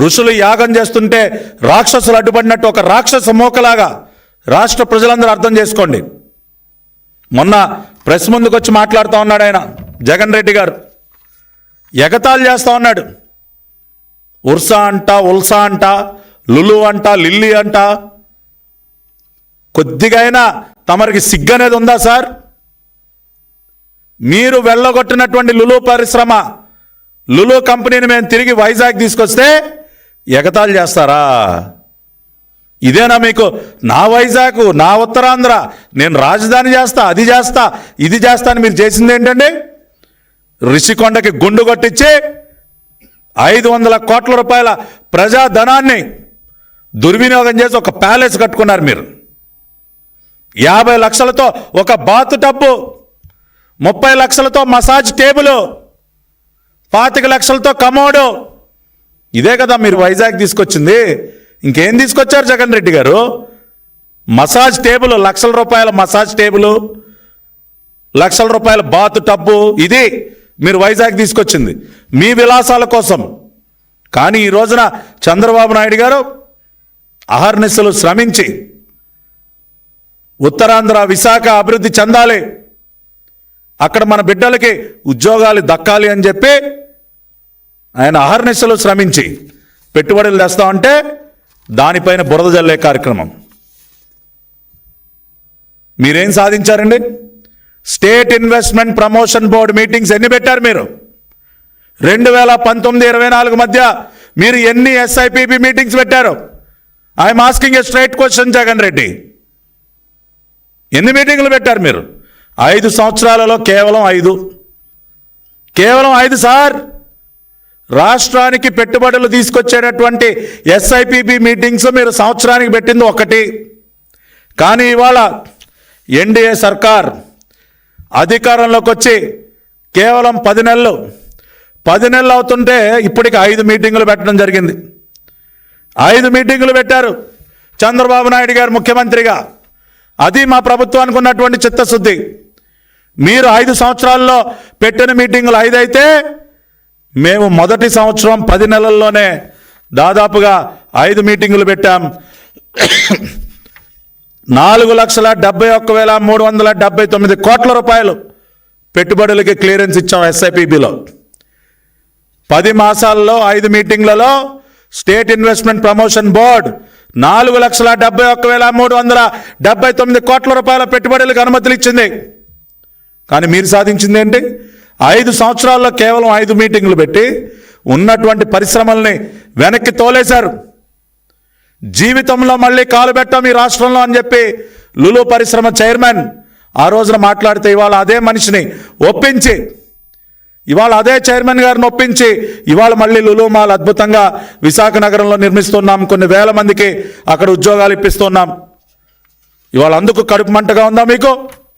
ఋషులు యాగం చేస్తుంటే రాక్షసులు అడ్డుపడినట్టు ఒక రాక్షస మోకలాగా రాష్ట్ర ప్రజలందరూ అర్థం చేసుకోండి. మొన్న ప్రెస్ ముందుకు వచ్చి మాట్లాడుతూ ఉన్నాడు ఆయన జగన్ రెడ్డి గారు. ఎగతాళి చేస్తూ ఉన్నాడు. ఉర్సా అంట ఉల్సా అంట లులు అంట లిల్లీ అంట. కొద్దిగైనా తమరికి తమరికి సిగ్గనేది ఉందా సార్? మీరు వెళ్ళగొట్టినటువంటి లులు పరిశ్రమ లులు కంపెనీని మేము తిరిగి వైజాగ్ తీసుకొస్తే ఎగతాళి చేస్తారా? ఇదేనా మీకు? నా వైజాగ్ నా ఉత్తరాంధ్ర నేను రాజధాని చేస్తా అది చేస్తా ఇది చేస్తా అని మీరు చేసింది ఏంటండి? రిషికొండకి గుండు కొట్టించి ఐదు వందల కోట్ల రూపాయల ప్రజాధనాన్ని దుర్వినియోగం చేసి ఒక ప్యాలెస్ కట్టుకున్నారు మీరు. యాభై లక్షలతో ఒక బాతు టబ్బు ముప్పై లక్షలతో మసాజ్ టేబుల్ పాతిక లక్షలతో కమోడు ఇదే కదా మీరు వైజాగ్ తీసుకొచ్చింది. ఇంకేం తీసుకొచ్చారు జగన్ రెడ్డి గారు? మసాజ్ టేబుల్ లక్షల రూపాయల మసాజ్ టేబుల్ లక్షల రూపాయల బాత్ టబ్బు ఇది మీరు వైజాగ్ తీసుకొచ్చింది. మీ విలాసాల కోసం. కానీ ఈ రోజున చంద్రబాబు నాయుడు గారు అహర్నిశలు శ్రమించి ఉత్తరాంధ్ర విశాఖ అభివృద్ధి చెందాలి. అక్కడ మన బిడ్డలకి ఉద్యోగాలు దక్కాలి అని చెప్పి ఆయన అహర్నిశలు శ్రమించి పెట్టుబడులు తెస్తామంటే దానిపైన బురద జల్లే కార్యక్రమం. మీరేం సాధించారండి? State investment promotion board meetings ఎన్ని పెట్టారు మీరు? రెండు వేల పంతొమ్మిది ఇరవై నాలుగు మధ్య మీరు ఎన్ని ఎస్ఐపిబి మీటింగ్స్ పెట్టారు? I'm asking a straight question Jagan Reddy. ఎన్ని మీటింగ్లు పెట్టారు మీరు? ఐదు సంవత్సరాలలో కేవలం ఐదు. కేవలం ఐదు సార్. రాష్ట్రానికి పెట్టుబడులు తీసుకొచ్చేటటువంటి ఎస్ఐపిబి మీటింగ్స్ మీరు సంవత్సరానికి పెట్టింది ఒకటి. కానీ ఇవాళ ఎన్డీఏ సర్కార్ అధికారంలోకి వచ్చి కేవలం పది నెలలు. పది నెలలు అవుతుంటే ఇప్పటికి ఐదు మీటింగులు పెట్టడం జరిగింది. ఐదు మీటింగులు పెట్టారు చంద్రబాబు నాయుడు గారు ముఖ్యమంత్రిగా. అది మా ప్రభుత్వానికి ఉన్నటువంటి చిత్తశుద్ధి. మీరు ఐదు సంవత్సరాల్లో పెట్టిన మీటింగులు ఐదు అయితే మేము మొదటి సంవత్సరం పది నెలల్లోనే దాదాపుగా ఐదు మీటింగులు పెట్టాం. నాలుగు లక్షల డెబ్బై ఒక్క వేల మూడు వందల డెబ్బై తొమ్మిది కోట్ల రూపాయలు పెట్టుబడులకి క్లియరెన్స్ ఇచ్చాం ఎస్ఐపిబిలో. పది మాసాల్లో ఐదు మీటింగ్లలో స్టేట్ ఇన్వెస్ట్మెంట్ ప్రమోషన్ బోర్డ్ నాలుగు లక్షల డెబ్బై ఒక్క వేల మూడు వందల డెబ్బై తొమ్మిది కోట్ల రూపాయల పెట్టుబడులకు అనుమతులు ఇచ్చింది. కానీ మీరు సాధించింది ఏంటి? ఐదు సంవత్సరాల్లో కేవలం ఐదు మీటింగ్లు పెట్టి ఉన్నటువంటి పరిశ్రమల్ని వెనక్కి తోలేశారు. జీవితంలో మళ్ళీ కాలు పెట్టాం ఈ రాష్ట్రంలో అని చెప్పి లులు పరిశ్రమ చైర్మన్ ఆ రోజున మాట్లాడితే ఇవాళ అదే మనిషిని ఒప్పించి ఇవాళ అదే చైర్మన్ గారిని ఒప్పించి ఇవాళ మళ్ళీ లులు మాల్ అద్భుతంగా విశాఖ నగరంలో నిర్మిస్తున్నాం. కొన్ని వేల మందికి అక్కడ ఉద్యోగాలు ఇప్పిస్తున్నాం. ఇవాళ అందుకు కడుపు మంటగా ఉందా మీకు?